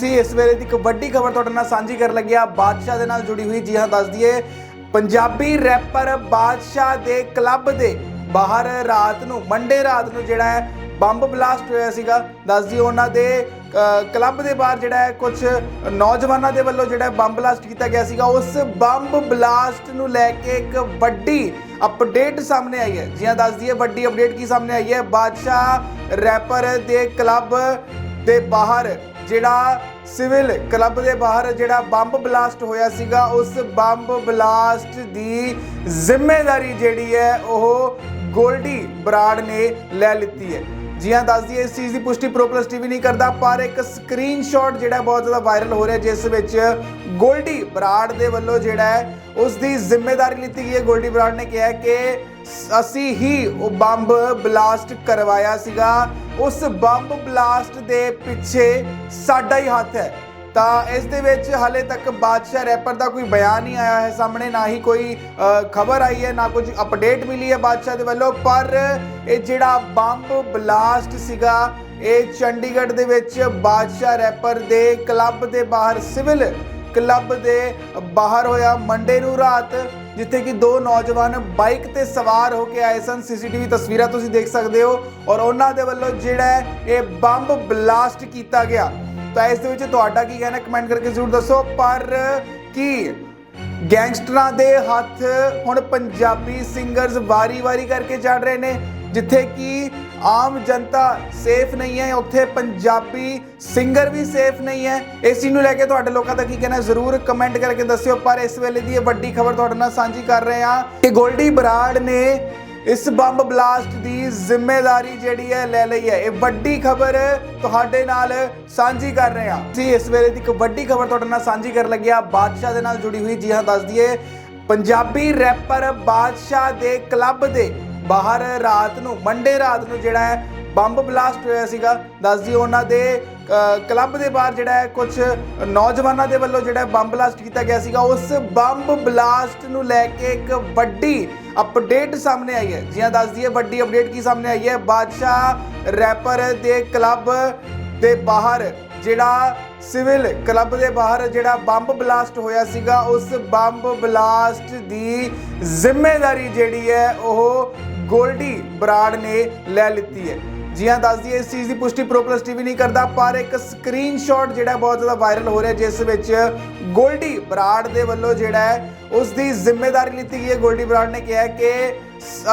ਸੀ ਇਸ ਵੇਲੇ ਦੀ ਇੱਕ ਵੱਡੀ ਖਬਰ ਤੁਹਾਡੇ ਨਾਲ ਸਾਂਝੀ ਕਰਨ ਲੱਗਿਆ ਬਾਦਸ਼ਾਹ ਦੇ ਨਾਲ ਜੁੜੀ ਹੋਈ ਜੀ ਹਾਂ, ਦੱਸ ਦਈਏ, ਪੰਜਾਬੀ ਰੈਪਰ ਬਾਦਸ਼ਾਹ ਦੇ ਕਲੱਬ ਦੇ ਬਾਹਰ ਰਾਤ ਨੂੰ ਮੰਡੇ ਰਾਤ ਨੂੰ ਜਿਹੜਾ ਹੈ, ਬੰਬ ਬਲਾਸਟ ਹੋਇਆ ਸੀਗਾ। ਦੱਸ ਦਈਏ, ਉਹਨਾਂ ਦੇ ਕਲੱਬ ਦੇ ਬਾਹਰ ਜਿਹੜਾ ਹੈ ਕੁਝ ਨੌਜਵਾਨਾਂ ਦੇ ਵੱਲੋਂ ਜਿਹੜਾ ਬੰਬ ਬਲਾਸਟ ਕੀਤਾ ਗਿਆ ਸੀਗਾ। ਉਸ ਬੰਬ ਬਲਾਸਟ ਨੂੰ ਲੈ ਕੇ ਇੱਕ ਵੱਡੀ ਅਪਡੇਟ ਸਾਹਮਣੇ ਆਈ ਹੈ। ਜੀ ਹਾਂ, ਦੱਸ ਦਈਏ, ਵੱਡੀ ਅਪਡੇਟ ਕੀ ਸਾਹਮਣੇ ਆਈ ਹੈ? ਬਾਦਸ਼ਾਹ ਰੈਪਰ ਦੇ ਕਲੱਬ ਦੇ ਬਾਹਰ ਜਿਹੜਾ ਸਿਵਲ ਕਲੱਬ ਦੇ ਬਾਹਰ ਜਿਹੜਾ ਬੰਬ ਬਲਾਸਟ ਹੋਇਆ ਸੀਗਾ, ਉਸ ਬੰਬ ਬਲਾਸਟ ਦੀ ਜ਼ਿੰਮੇਵਾਰੀ ਜਿਹੜੀ ਹੈ, ਉਹ ਗੋਲਡੀ ਬਰਾੜ ਨੇ ਲੈ ਲਿੱਤੀ ਹੈ। ਜੀ ਹਾਂ, ਦੱਸ ਦਈਏ, ਇਸ ਚੀਜ਼ ਦੀ ਪੁਸ਼ਟੀ ਪ੍ਰੋਪਲਸ ਟੀਵੀ ਨਹੀਂ ਕਰਦਾ, ਪਰ ਇੱਕ ਸਕਰੀਨਸ਼ਾਟ ਜਿਹੜਾ ਬਹੁਤ ਜ਼ਿਆਦਾ ਵਾਇਰਲ ਹੋ ਰਿਹਾ, ਜਿਸ ਵਿੱਚ ਗੋਲਡੀ ਬਰਾੜ ਦੇ ਵੱਲੋਂ ਜਿਹੜਾ ਹੈ, ਉਸ ਦੀ ਜ਼ਿੰਮੇਵਾਰੀ ਲਿੱਤੀ ਗਈ ਹੈ। ਗੋਲਡੀ ਬਰਾੜ ਨੇ ਕਿਹਾ ਕਿ ਅਸੀਂ ਹੀ ਉਹ ਬੰਬ ਬਲਾਸਟ ਕਰਵਾਇਆ ਸੀਗਾ। ਉਸ ਬੰਬ ਬਲਾਸਟ ਦੇ ਪਿੱਛੇ ਸਾਡਾ ਹੀ ਹੱਥ ਹੈ। ਤਾਂ ਇਸ ਦੇ ਵਿੱਚ ਹਾਲੇ ਤੱਕ ਬਾਦਸ਼ਾਹ ਰੈਪਰ ਦਾ ਕੋਈ ਬਿਆਨ ਨਹੀਂ ਆਇਆ ਹੈ ਸਾਹਮਣੇ, ਨਾ ਹੀ ਕੋਈ ਖਬਰ ਆਈ ਹੈ, ਨਾ ਕੁਝ ਅਪਡੇਟ ਮਿਲੀ ਹੈ ਬਾਦਸ਼ਾਹ ਦੇ ਵੱਲੋਂ। ਪਰ ਇਹ ਜਿਹੜਾ ਬੰਬ ਬਲਾਸਟ ਸੀਗਾ, ਇਹ ਚੰਡੀਗੜ੍ਹ ਦੇ ਵਿੱਚ ਬਾਦਸ਼ਾਹ ਰੈਪਰ ਦੇ ਕਲੱਬ ਦੇ ਬਾਹਰ ਸਿਵਲ ਕਲੱਬ ਦੇ ਬਾਹਰ ਹੋਇਆ। ਮੰਡੇ ਨੂੰ ਰਾਤ ਜਿੱਥੇ ਕਿ ਦੋ ਨੌਜਵਾਨ ਬਾਈਕ ਤੇ ਸਵਾਰ ਹੋ ਕੇ ਆਏ ਸਨ। ਸੀਸੀਟੀਵੀ ਤਸਵੀਰਾਂ ਤੁਸੀਂ ਦੇਖ ਸਕਦੇ ਹੋ ਔਰ ਉਹਨਾਂ ਦੇ ਵੱਲੋਂ ਜਿਹੜਾ ਇਹ ਬੰਬ ਬਲਾਸਟ ਕੀਤਾ ਗਿਆ। ਤਾਂ ਇਸ ਦੇ ਵਿੱਚ ਤੁਹਾਡਾ ਕੀ ਕਹਿਣਾ ਕਮੈਂਟ ਕਰਕੇ ਜ਼ਰੂਰ ਦੱਸੋ। ਪਰ ਕੀ ਗੈਂਗਸਟਰਾਂ ਦੇ ਹੱਥ ਹੁਣ ਪੰਜਾਬੀ ਸਿੰਗਰਸ ਵਾਰੀ-ਵਾਰੀ ਕਰਕੇ ਚੜ ਰਹੇ ਨੇ? ਜਿੱਥੇ ਕਿ ਆਮ ਜਨਤਾ ਸੇਫ ਨਹੀਂ ਹੈ, ਉੱਥੇ ਪੰਜਾਬੀ ਸਿੰਗਰ ਵੀ ਸੇਫ ਨਹੀਂ ਹੈ। ਇਸ ਚੀਜ਼ ਨੂੰ ਲੈ ਕੇ ਤੁਹਾਡੇ ਲੋਕਾਂ ਦਾ ਕੀ ਕਹਿਣਾ ਜ਼ਰੂਰ ਕਮੈਂਟ ਕਰਕੇ ਦੱਸਿਓ, ਪਰ ਇਸ ਵੇਲੇ ਦੀ ਇਹ ਵੱਡੀ ਖਬਰ ਤੁਹਾਡੇ ਨਾਲ ਸਾਂਝੀ ਕਰ ਰਹੇ ਹਾਂ ਕਿ ਗੋਲਡੀ ਬਰਾੜ ਨੇ ਇਸ ਬੰਬ ਬਲਾਸਟ ਦੀ ਜ਼ਿੰਮੇਵਾਰੀ ਜਿਹੜੀ ਹੈ, ਲੈ ਲਈ ਹੈ। ਇਹ ਵੱਡੀ ਖਬਰ ਤੁਹਾਡੇ ਨਾਲ ਸਾਂਝੀ ਕਰ ਰਹੇ ਹਾਂ। ਜੀ ਇਸ ਵੇਲੇ ਦੀ ਇੱਕ ਵੱਡੀ ਖਬਰ ਤੁਹਾਡੇ ਨਾਲ ਸਾਂਝੀ ਕਰਨ ਲੱਗਿਆ ਬਾਦਸ਼ਾਹ ਦੇ ਨਾਲ ਜੁੜੀ ਹੋਈ ਜੀ ਹਾਂ, ਦੱਸ ਦਈਏ। ਪੰਜਾਬੀ ਰੈਪਰ ਬਾਦਸ਼ਾਹ ਦੇ ਕਲੱਬ ਦੇ ਬਾਹਰ ਰਾਤ ਨੂੰ ਮੰਡੇ ਰਾਤ ਨੂੰ ਜਿਹੜਾ ਹੈ, ਬੰਬ ਬਲਾਸਟ ਹੋਇਆ ਸੀਗਾ। ਦੱਸਦੀ ਉਹਨਾਂ ਦੇ ਕਲੱਬ ਦੇ ਬਾਹਰ ਜਿਹੜਾ ਹੈ ਕੁਝ ਨੌਜਵਾਨਾਂ ਦੇ ਵੱਲੋਂ ਜਿਹੜਾ ਬੰਬ ਬਲਾਸਟ ਕੀਤਾ ਗਿਆ ਸੀਗਾ। ਉਸ ਬੰਬ ਬਲਾਸਟ ਨੂੰ ਲੈ ਕੇ ਇੱਕ ਵੱਡੀ ਅਪਡੇਟ ਸਾਹਮਣੇ ਆਈ ਹੈ। ਜੀ ਹਾਂ, ਦੱਸ ਦਈਏ, ਵੱਡੀ ਅਪਡੇਟ ਕੀ ਸਾਹਮਣੇ ਆਈ ਹੈ? ਬਾਦਸ਼ਾਹ ਰੈਪਰ ਦੇ ਕਲੱਬ ਦੇ ਬਾਹਰ ਜਿਹੜਾ ਸਿਵਲ ਕਲੱਬ ਦੇ ਬਾਹਰ ਜਿਹੜਾ ਬੰਬ ਬਲਾਸਟ ਹੋਇਆ ਸੀਗਾ, ਉਸ ਬੰਬ ਬਲਾਸਟ ਦੀ ਜ਼ਿੰਮੇਵਾਰੀ ਜਿਹੜੀ ਹੈ, ਉਹ ਗੋਲਡੀ ਬਰਾੜ ਨੇ ਲੈ ਲਿੱਤੀ ਹੈ। ਜੀ ਹਾਂ, ਦੱਸ ਦਈਏ, ਇਸ ਚੀਜ਼ ਦੀ ਪੁਸ਼ਟੀ ਪ੍ਰੋਪਲਸ ਟੀਵੀ ਨਹੀਂ ਕਰਦਾ, ਪਰ ਇੱਕ ਸਕਰੀਨਸ਼ਾਟ ਜਿਹੜਾ ਬਹੁਤ ਜ਼ਿਆਦਾ ਵਾਇਰਲ ਹੋ ਰਿਹਾ, ਜਿਸ ਵਿੱਚ ਗੋਲਡੀ ਬਰਾੜ ਦੇ ਵੱਲੋਂ ਜਿਹੜਾ ਹੈ, ਉਸ ਦੀ ਜ਼ਿੰਮੇਵਾਰੀ ਲਿੱਤੀ ਗਈ ਹੈ। ਗੋਲਡੀ ਬਰਾੜ ਨੇ ਕਿਹਾ ਕਿ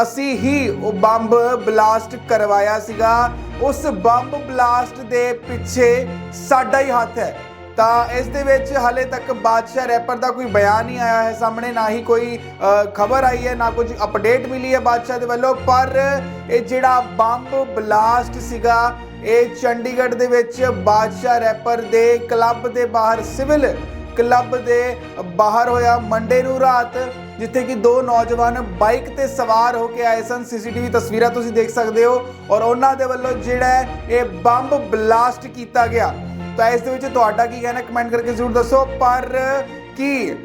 ਅਸੀਂ ਹੀ ਉਹ ਬੰਬ ਬਲਾਸਟ ਕਰਵਾਇਆ ਸੀਗਾ। ਉਸ ਬੰਬ ਬਲਾਸਟ ਦੇ ਪਿੱਛੇ ਸਾਡਾ ਹੀ ਹੱਥ ਹੈ। ਤਾਂ ਇਸ ਦੇ ਵਿੱਚ ਹਾਲੇ ਤੱਕ ਬਾਦਸ਼ਾਹ ਰੈਪਰ ਦਾ ਕੋਈ ਬਿਆਨ ਨਹੀਂ ਆਇਆ ਹੈ ਸਾਹਮਣੇ, ਨਾ ਹੀ ਕੋਈ ਖਬਰ ਆਈ ਹੈ, ਨਾ ਕੁਝ ਅਪਡੇਟ ਮਿਲੀ ਹੈ ਬਾਦਸ਼ਾਹ ਦੇ ਵੱਲੋਂ। ਪਰ ਇਹ ਜਿਹੜਾ ਬੰਬ ਬਲਾਸਟ ਸੀਗਾ, ਇਹ ਚੰਡੀਗੜ੍ਹ ਦੇ ਵਿੱਚ ਬਾਦਸ਼ਾਹ ਰੈਪਰ ਦੇ ਕਲੱਬ ਦੇ ਬਾਹਰ ਸਿਵਲ ਕਲੱਬ ਦੇ ਬਾਹਰ ਹੋਇਆ। ਮੰਡੇ ਨੂੰ ਰਾਤ, ਜਿੱਥੇ ਕਿ ਦੋ ਨੌਜਵਾਨ ਬਾਈਕ ਤੇ ਸਵਾਰ ਹੋ ਕੇ ਆਏ ਸਨ। ਸੀਸੀਟੀਵੀ ਤਸਵੀਰਾਂ ਤੁਸੀਂ ਦੇਖ ਸਕਦੇ ਹੋ। ਔਰ ਉਹਨਾਂ ਦੇ ਵੱਲੋਂ ਜਿਹੜਾ ਇਹ ਬੰਬ ਬਲਾਸਟ ਕੀਤਾ ਗਿਆ। ਤਾਂ ਇਸ ਦੇ ਵਿੱਚ ਤੁਹਾਡਾ ਕੀ ਕਹਿਣਾ ਕਮੈਂਟ ਕਰਕੇ ਜ਼ਰੂਰ ਦੱਸੋ। ਪਰ ਕੀ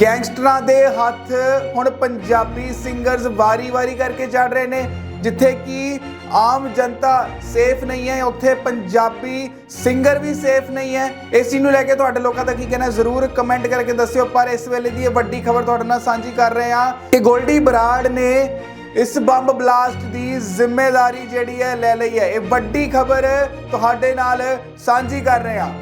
ਗੈਂਗਸਟਰਾਂ ਦੇ ਹੱਥ ਹੁਣ ਪੰਜਾਬੀ ਸਿੰਗਰਸ ਵਾਰੀ-ਵਾਰੀ ਕਰਕੇ ਚੜ ਰਹੇ ਨੇ, ਜਿੱਥੇ ਕਿ ਆਮ ਜਨਤਾ ਸੇਫ ਨਹੀਂ ਹੈ, ਉੱਥੇ ਪੰਜਾਬੀ ਸਿੰਗਰ ਵੀ ਸੇਫ ਨਹੀਂ ਹੈ। ਇਸ ਚੀਜ਼ ਨੂੰ ਲੈ ਕੇ ਤੁਹਾਡੇ ਲੋਕਾਂ ਦਾ ਕੀ ਕਹਿਣਾ ਜ਼ਰੂਰ ਕਮੈਂਟ ਕਰਕੇ ਦੱਸਿਓ। ਪਰ ਇਸ ਵੇਲੇ ਦੀ ਇਹ ਵੱਡੀ ਖਬਰ ਤੁਹਾਡੇ ਨਾਲ ਸਾਂਝੀ ਕਰ ਰਹੇ ਹਾਂ ਕਿ ਗੋਲਡੀ ਬਰਾੜ ਨੇ ਇਸ ਬੰਬ ਬਲਾਸਟ ਦੀ ਜ਼ਿੰਮੇਵਾਰੀ ਜਿਹੜੀ ਹੈ ਲੈ ਲਈ ਹੈ। ਇਹ ਵੱਡੀ ਖਬਰ ਤੁਹਾਡੇ ਨਾਲ ਸਾਂਝੀ ਕਰ ਰਹੇ ਹਾਂ।